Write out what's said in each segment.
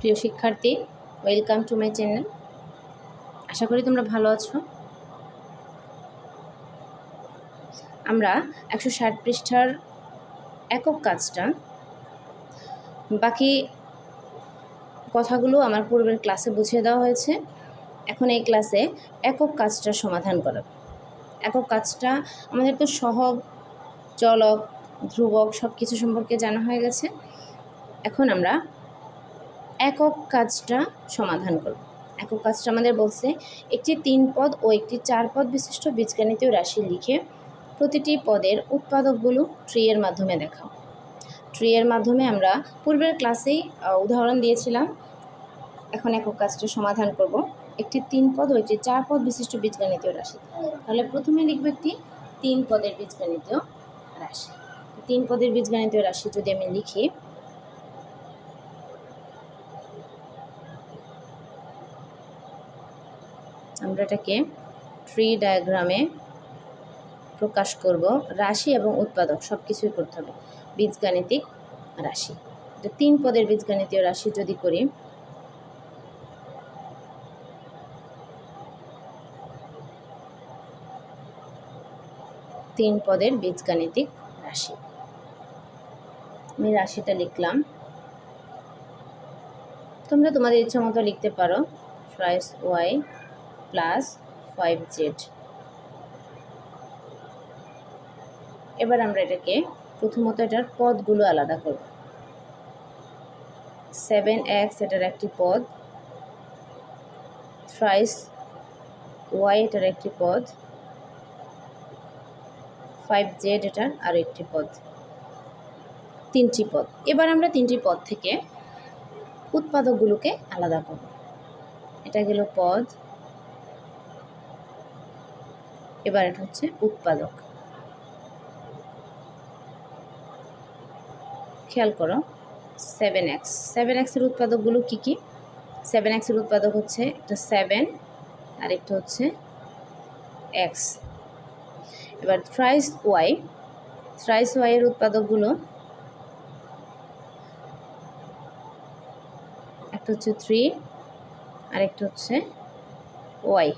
প্রিয় শিক্ষার্থী welcome to my channel আশা করি তোমরা ভালো আছো। আমরা একশো ষাট পৃষ্ঠার একক কাজটা, বাকি কথাগুলো আমার পূর্বের ক্লাসে বুঝিয়ে দেওয়া হয়েছে। এখন এই ক্লাসে একক কাজটা সমাধান করা। একক কাজটা আমাদের তো সহগ, চলক, ধ্রুবক সব কিছু সম্পর্কে জানা হয়ে গেছে। এখন আমরা একক কাজটা সমাধান করব। একক কাজটা আমাদের বলছে একটি তিন পদ ও একটি চার পদ বিশিষ্ট বীজগণিতীয় রাশি লিখে প্রতিটি পদের উৎপাদকগুলো ট্রি এর মাধ্যমে দেখাও। ট্রিয়ের মাধ্যমে আমরা পূর্বের ক্লাসেই উদাহরণ দিয়েছিলাম। এখন একক কাজটা সমাধান করব। একটি তিন পদ ও একটি চার পদ বিশিষ্ট বীজগণিতীয় রাশি। তাহলে প্রথমে লিখব একটি তিন পদের বীজগণিতীয় রাশি। তিন পদের বীজগণিতীয় রাশি যদি আমি লিখি আমরা এটাকে ট্রি ডায়াগ্রামে প্রকাশ করব। রাশি এবং উৎপাদক সব কিছুই করতে হবে। বীজগাণিতিক রাশি। তিন পদের বীজগাণিতীয় রাশি যদি করি, তিন পদের বীজগাণিতিক রাশি। আমি রাশিটা লিখলাম। তোমরা তোমাদের ইচ্ছা মতো লিখতে পারো। Thrice y plus five z এবার আমরা এটাকে প্রথমত এটার পদগুলো আলাদা করব। সেভেন এক্স এটার একটি পদ থ্রাইস ওয়াই এটার একটি পদ ফাইভ জেড এটার আরও একটি পদ, তিনটি পদ। এবার আমরা তিনটি পদ থেকে উৎপাদকগুলোকে আলাদা করব। এটা গেল পদ এবার এটা হচ্ছে উৎপাদক। খেয়াল করো সেভেন এক্স সেভেন এক্সের উৎপাদকগুলো কী কী? সেভেন এক্সের উৎপাদক হচ্ছে একটা সেভেন আর একটা হচ্ছে এক্স এবার থ্রাইস ওয়াই থ্রাইস ওয়াইয়ের উৎপাদকগুলো একটা হচ্ছে থ্রি আর একটা হচ্ছে ওয়াই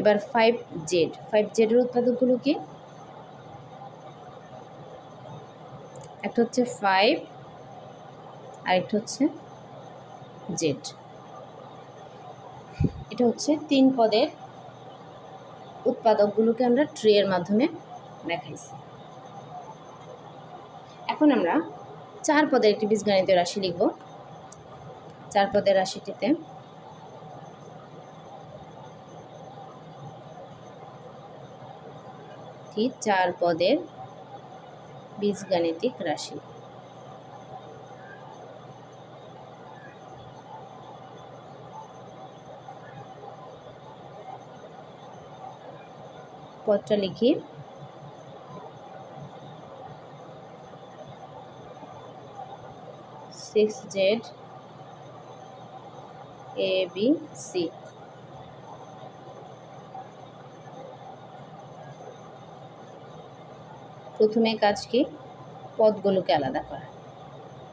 এবার ফাইভ জেড ফাইভ জেডের উৎপাদকগুলো কি? একটা হচ্ছে ফাইভ আর একটা হচ্ছে জেড এটা হচ্ছে তিন পদের উৎপাদকগুলোকে আমরা ট্রি এর মাধ্যমে দেখাইছি। এখন আমরা চার পদের একটি বীজগণিতীয় রাশি লিখব। চার পদের রাশিটিতে একটি চার পদের বীজগাণিতিক রাশি? পদটা লিখি। Six z a b c প্রথমে কাজ কি পদগুলোকে আলাদা করা।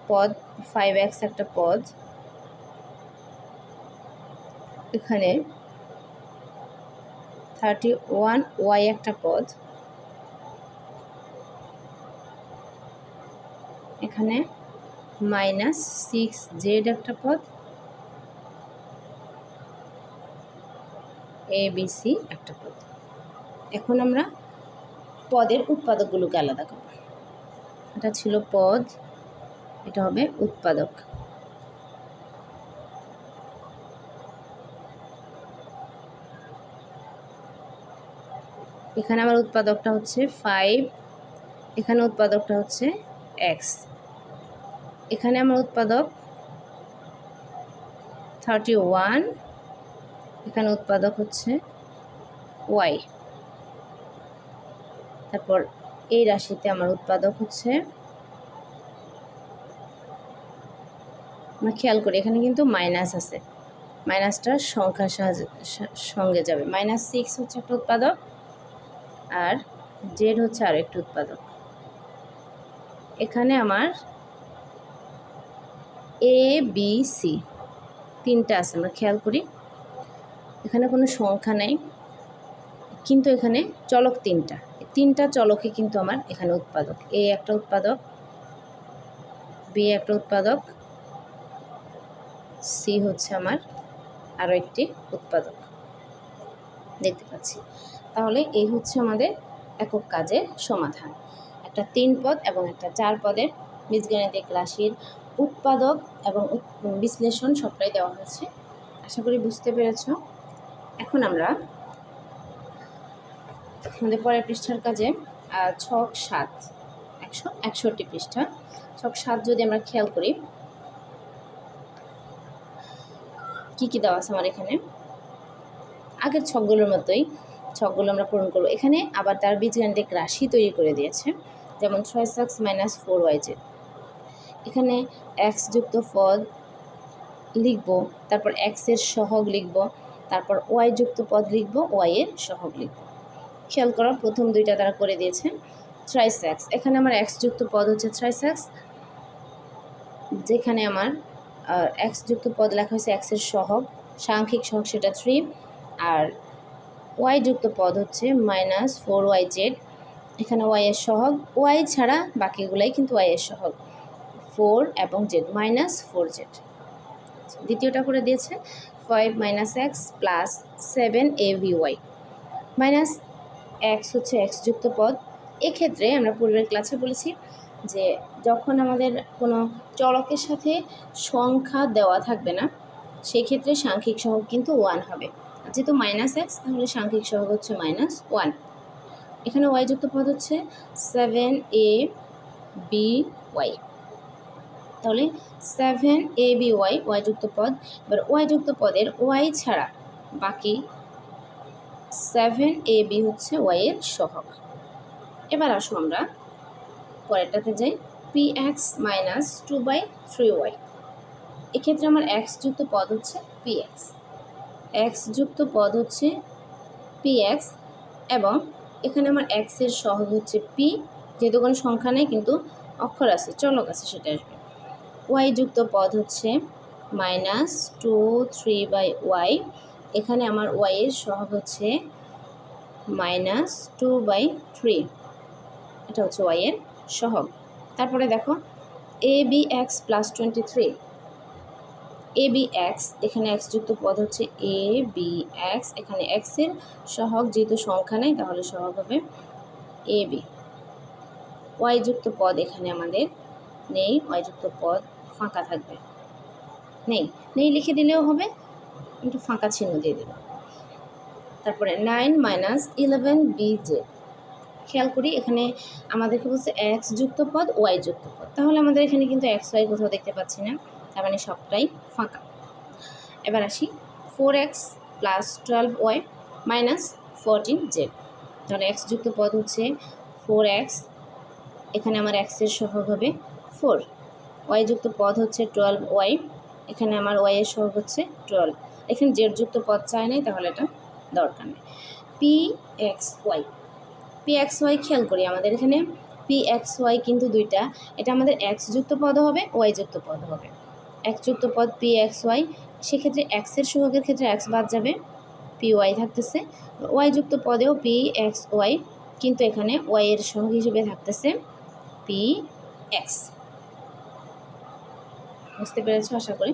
পদ ফাইভ এক্স একটা পদ। এখানে থার্টি ওয়ান ওয়াই একটা পদ। এখানে মাইনাস সিক্স জেড একটা পদ। এ বি সি একটা পদ। এখন আমরা পদের উৎপাদকগুলোকে আলাদা করব। এটা ছিল পদ, এটা হবে উৎপাদক। এখানে আমার উৎপাদকটা হচ্ছে ফাইভ এখানে উৎপাদকটা হচ্ছে এক্স এখানে আমার উৎপাদক থার্টি ওয়ান এখানে উৎপাদক হচ্ছে ওয়াই তারপর এই রাশিতে আমার উৎপাদক হচ্ছে। আমরা খেয়াল করি, এখানে কিন্তু মাইনাস আছে। মাইনাসটা সংখ্যার সাহায্যে, সঙ্গে যাবে। মাইনাস সিক্স হচ্ছে একটা উৎপাদক, আর জেড হচ্ছে আর একটি উৎপাদক। এখানে আমার এ বি সি তিনটা আছে, আমরা খেয়াল করি। এখানে কোনো সংখ্যা নেই, কিন্তু এখানে চলক তিনটা। তিনটা চলকে কিন্তু আমার এখানে উৎপাদক, এ একটা উৎপাদক, বি একটা উৎপাদক, সি হচ্ছে আমার আরও একটি উৎপাদক। দেখতে পাচ্ছি। তাহলে এই হচ্ছে আমাদের একক কাজের সমাধান। একটা তিন পদ এবং একটা চার পদের বীজগাণিতিক রাশির উৎপাদক এবং বিশ্লেষণ সবটাই দেওয়া হয়েছে। আশা করি বুঝতে পেরেছ। এখন আমরা আমাদের পরের পৃষ্ঠার কাজে ছক সাত, একশো একষট্টি পৃষ্ঠা। ছক সাত যদি আমরা খেয়াল করি, কি কি দেওয়া আছে আমার এখানে? আগের ছকগুলোর মতোই, ছকগুলো আমরা পূরণ করব। এখানে আবার তার বীজগাণিতিক রাশি তৈরি করে দিয়েছে, যেমন ছয় six minus four y z. এখানে এক্স যুক্ত পদ লিখব, তারপর এক্সের সহগ লিখব, তারপর ওয়াই যুক্ত পদ লিখব ওয়াইয়ের সহগ লিখব। খেয়াল করো, প্রথম দুইটা তারা করে দিয়েছে। থ্রাইস্যাক্স এখানে আমার এক্স যুক্ত পদ হচ্ছে থ্রাইস্যাক্স যেখানে আমার এক্স যুক্ত পদ লেখা হয়েছে এক্সের সহগ, সাংখ্যিক সহগ সেটা থ্রি আর ওয়াই যুক্ত পদ হচ্ছে মাইনাস ফোর ওয়াই জেড এখানে ওয়াই এর সহগ। ওয়াই ছাড়া বাকিগুলাই কিন্তু ওয়াই এর সহগ ফোর এবং জেড মাইনাস ফোর জেড দ্বিতীয়টা করে দিয়েছে five minus x plus seven a v y minus x হচ্ছে এক্স যুক্ত পদ। এক্ষেত্রে আমরা পূর্বের ক্লাসে বলেছি যে যখন আমাদের কোনো চলকের সাথে সংখ্যা দেওয়া থাকবে না সেই ক্ষেত্রে সাংখ্যিক সহগ কিন্তু ওয়ান হবে। যেহেতু মাইনাস এক্স তাহলে সাংখ্যিক সহগ হচ্ছে মাইনাস ওয়ান এখানে ওয়াই যুক্ত পদ হচ্ছে সেভেন এ বি ওয়াই তাহলে seven a b y y যুক্ত পদ। এবার ওয়াই যুক্ত পদের ওয়াই ছাড়া বাকি সেভেন এ বি হচ্ছে ওয়াই এর সহগ। এবার আসো আমরা পরেরটাতে যাই। P x minus two by three y এক্ষেত্রে আমার এক্স যুক্ত পদ হচ্ছে পি এক্স এক্স যুক্ত পদ হচ্ছে পি এক্স এবং এখানে আমার এক্সের সহগ হচ্ছে পি যেহেতু কোনো সংখ্যা নেই, কিন্তু অক্ষর আছে, চলক আছে, সেটা আসবে। ওয়াই যুক্ত পদ হচ্ছে minus two three by y এখানে আমার ওয়াই এর সহগ হচ্ছে মাইনাস টু বাই থ্রি এটা হচ্ছে ওয়াই এর সহগ। তারপরে দেখো a b x plus twenty three a b x এখানে এক্স যুক্ত পদ হচ্ছে এ বি এক্স এখানে এক্সের সহগ যেহেতু সংখ্যা নেই, তাহলে সহগ হবে এ বি ওয়াই যুক্ত পদ এখানে আমাদের নেই ওয়াই যুক্ত পদ ফাঁকা থাকবে। নেই। নেই লিখে দিলেও হবে। একটু ফাঁকা চিহ্ন দিয়ে দেবে তারপরে nine minus eleven b j খেয়াল করি এখানে আমাদেরকে বলছে এক্স যুক্ত পদ ওয়াই যুক্ত পদ। তাহলে আমাদের এখানে কিন্তু এক্স ওয়াই কোথাও দেখতে পাচ্ছি না। তার মানে সবটাই ফাঁকা। এবার আসি four x plus twelve y minus fourteen z তাহলে এক্স যুক্ত পদ হচ্ছে ফোর এক্স এখানে আমার এক্সের সহগ হবে ফোর ওয়াই যুক্ত পদ হচ্ছে টুয়েলভ ওয়াই এখানে আমার ওয়াই এর সহগ হচ্ছে টুয়েলভ এখানে জেড যুক্ত পদ চাই নাই, তাহলে এটা দরকার নেই। P x y p x y খেয়াল করি, আমাদের এখানে পি এক্স ওয়াই কিন্তু দুইটা। এটা আমাদের এক্স যুক্ত পদ হবে ওয়াই যুক্ত পদ হবে। এক্স যুক্ত পদ পি এক্স ওয়াই সেক্ষেত্রে এক্সের সহগের ক্ষেত্রে এক্স বাদ যাবে পি ওয়াই থাকতেছে। ওয়াই যুক্ত পদেও পি এক্স ওয়াই কিন্তু এখানে ওয়াই এর সহগ হিসেবে থাকতেছে পি এক্স বুঝতে পেরেছ? আশা করি।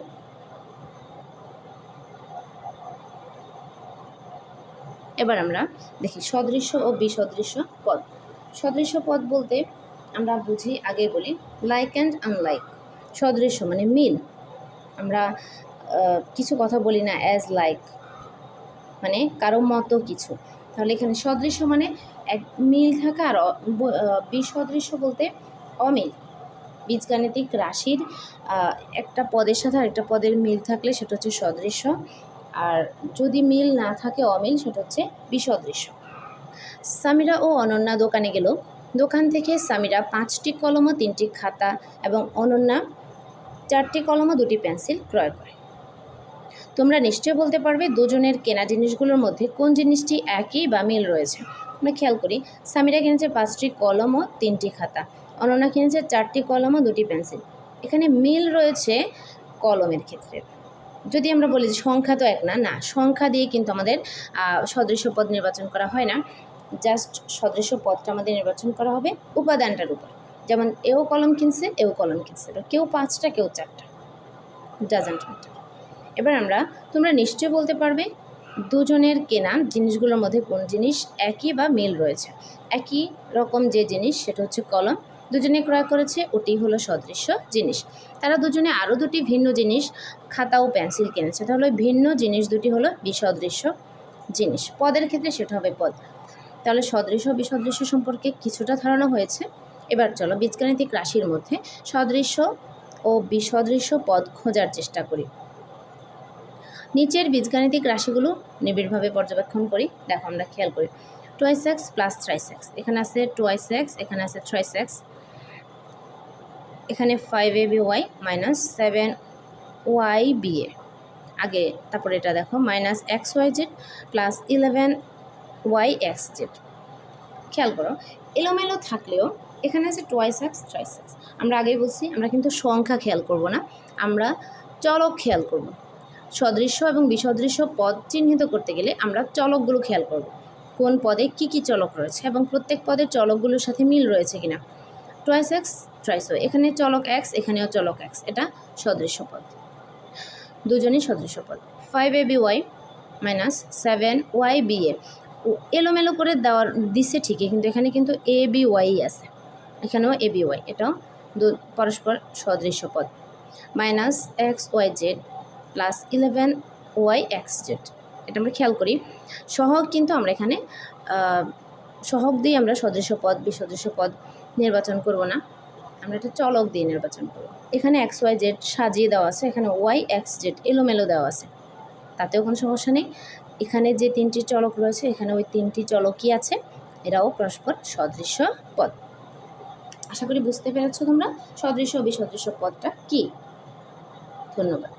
এবার আমরা দেখি সদৃশ্য ও বিসদৃশ্য পদ। সদৃশ্য পদ বলতে আমরা বুঝি, আগে বলি লাইক অ্যান্ড আনলাইক সদৃশ্য মানে মিল আমরা কিছু কথা বলি না অ্যাজ লাইক মানে কারও মতো কিছু। তাহলে এখানে সদৃশ্য মানে এক মিল থাকা আর বিসদৃশ্য বলতে অমিল। বীজগাণিতিক রাশির একটা পদের সাথে আরেকটা পদের মিল থাকলে সেটা হচ্ছে সদৃশ্য। আর যদি মিল না থাকে অমিল, সেটা হচ্ছে বিসদৃশ্য। সামিরা ও অনন্যা দোকানে গেল। দোকান থেকে সামিরা পাঁচটি কলম ও তিনটি খাতা এবং অনন্যা চারটি কলম ও দুটি পেন্সিল ক্রয় করে। তোমরা নিশ্চয় বলতে পারবে দুজনের কেনা জিনিসগুলোর মধ্যে কোন জিনিসটি একই বা মিল রয়েছে। আমরা খেয়াল করি, সামিরা কিনেছে পাঁচটি কলম ও তিনটি খাতা, অনন্যা কিনেছে চারটি কলম ও দুটি পেন্সিল। এখানে মিল রয়েছে কলমের ক্ষেত্রে। যদি আমরা বলি যে সংখ্যা তো এক না না, সংখ্যা দিয়ে কিন্তু আমাদের সদৃশ্য পদ নির্বাচন করা হয় না। জাস্ট সদৃশ্য পদটা আমাদের নির্বাচন করা হবে উপাদানটার উপর। যেমন এও কলম কিনছে এও কলম কিনছে। কেউ পাঁচটা, কেউ চারটা। ডাজেন্ট ম্যাটার এবার আমরা, তোমরা নিশ্চয়ই বলতে পারবে দুজনের কেনা জিনিসগুলোর মধ্যে কোন জিনিস একই বা মিল রয়েছে। একই রকম যে জিনিস, সেটা হচ্ছে কলম। দুজনে ক্রয় করেছে, ওটি হলো সদৃশ্য জিনিস। তারা দুজনে আরও দুটি ভিন্ন জিনিস, খাতা ও পেন্সিল কিনেছে। তাহলে ভিন্ন জিনিস দুটি হলো বিসদৃশ্য জিনিস। পদের ক্ষেত্রে সেটা হবে পদ। তাহলে সদৃশ্য বিসদৃশ্য সম্পর্কে কিছুটা ধারণা হয়েছে। এবার চলো বীজগাণিতিক রাশির মধ্যে সদৃশ্য ও বিসদৃশ্য পদ খোঁজার চেষ্টা করি। নিচের বীজগাণিতিক রাশিগুলো নিবিড়ভাবে পর্যবেক্ষণ করি। দেখো আমরা খেয়াল করি। Twice x plus thrice x এখানে আছে টোয়াইস এক্স এখানে আছে থ্রাইস এক্স এখানে five a b y minus seven y b a আগে তারপরে এটা দেখো minus x y z plus eleven y x z খেয়াল করো, এলোমেলো থাকলেও এখানে আছে টোয়াইস এক্স থ্রাইস এক্স আমরা আগেই বলছি, আমরা কিন্তু সংখ্যা খেয়াল করব না, আমরা চলক খেয়াল করব। সদৃশ্য এবং বিসদৃশ্য পদ চিহ্নিত করতে গেলে আমরা চলকগুলো খেয়াল করব। কোন পদে কি কি চলক রয়েছে এবং প্রত্যেক পদের চলকগুলোর সাথে মিল রয়েছে কিনা। টয়েস এক্স ট্রাইসো এখানে চলক এক্স এখানেও চলক এক্স এটা সদৃশ্য পদ দুজনই সদৃশ্য পদ five a b y minus seven y b a এলোমেলো করে দেওয়ার, দিছে ঠিকই, কিন্তু এখানে কিন্তু এ বি ওয়াই আছে। এখানেও এ বি ওয়াই এটাও দু, পরস্পর সদৃশ্য পদ minus x y z plus eleven y x z এটা আমরা খেয়াল করি। সহগ কিন্তু আমরা এখানে সহগ দিয়ে আমরা সদৃশ্য পদ বিসদৃশ্য পদ নির্বাচন করব না। আমরা একটা চলক দিয়ে নির্বাচন করব। এখানে এক্স ওয়াই জেড সাজিয়ে দেওয়া আছে, এখানে ওয়াই এক্স জেড এলোমেলো দেওয়া আছে। তাতেও কোনো সমস্যা নেই। এখানে যে তিনটি চলক রয়েছে, এখানে ওই তিনটি চলকই আছে। এরাও পরস্পর সদৃশ্য পদ। আশা করি বুঝতে পেরেছ তোমরা। সদৃশ্য অবিসদৃশ্য বিসদৃশ্য পদটা কী? ধন্যবাদ।